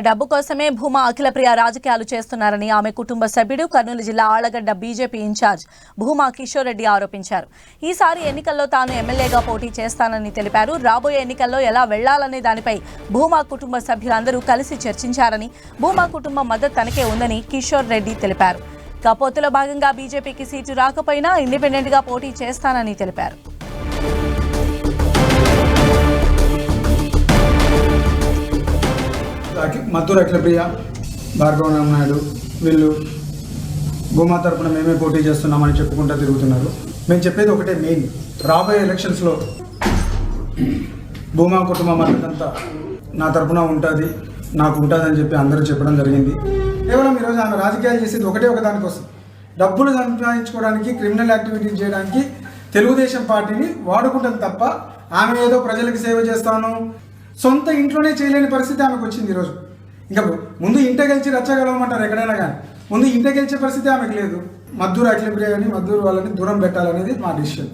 డబ్బు కోసమే భూమా అఖిలప్రియ రాజకీయాలు చేస్తున్నారని ఆమె కుటుంబ సభ్యుడు కర్నూలు జిల్లా Allagadda BJP in charge Bhuma Kishore Reddy ఆరోపించారు. ఈసారి ఎన్నికల్లో తాను ఎమ్మెల్యేగా పోటీ చేస్తానని తెలిపారు. రాబోయే ఎన్నికల్లో ఎలా వెళ్ళాలనే దానిపై భూమా కుటుంబ సభ్యులందరూ కలిసి చర్చించారని భూమా కుటుంబం మద్దతు తనకే ఉందని కిషోర్ రెడ్డి తెలిపారు. కపోతులో భాగంగా బీజేపీకి సీటు రాకపోయినా ఇండిపెండెంట్గా పోటీ చేస్తానని తెలిపారు. అఖి- మద్దూరు అఖిలప్రియ భార్గవరామ నాయుడు వీళ్ళు భూమా తరపున మేమే పోటీ చేస్తున్నామని చెప్పుకుంటూ తిరుగుతున్నారు. మేము చెప్పేది ఒకటే మెయిన్ రాబోయే ఎలక్షన్స్లో భూమా కుటుంబం అంతా నా తరపున ఉంటుంది నాకు ఉంటుందని చెప్పి అందరూ చెప్పడం జరిగింది. కేవలం ఈరోజు ఆమె రాజకీయాలు చేసేది ఒకటే ఒక దానికోసం డబ్బులు సంపాదించుకోవడానికి క్రిమినల్ యాక్టివిటీస్ చేయడానికి తెలుగుదేశం పార్టీని వాడుకుంటుంది తప్ప ఆమె ఏదో ప్రజలకు సేవ చేస్తాను సొంత ఇంట్లోనే చేయలేని పరిస్థితి ఆమెకు వచ్చింది ఈరోజు ఇంకా ముందు ఇంట గెలిచి రచ్చగలవమంటారు ఎక్కడైనా కానీ. ముందు ఇంట గెలిచే పరిస్థితి ఆమెకు లేదు. మద్దూరు అఖిలప్రియ కానీ మద్దూరు వాళ్ళని దూరం పెట్టాలనేది మా డిసిషన్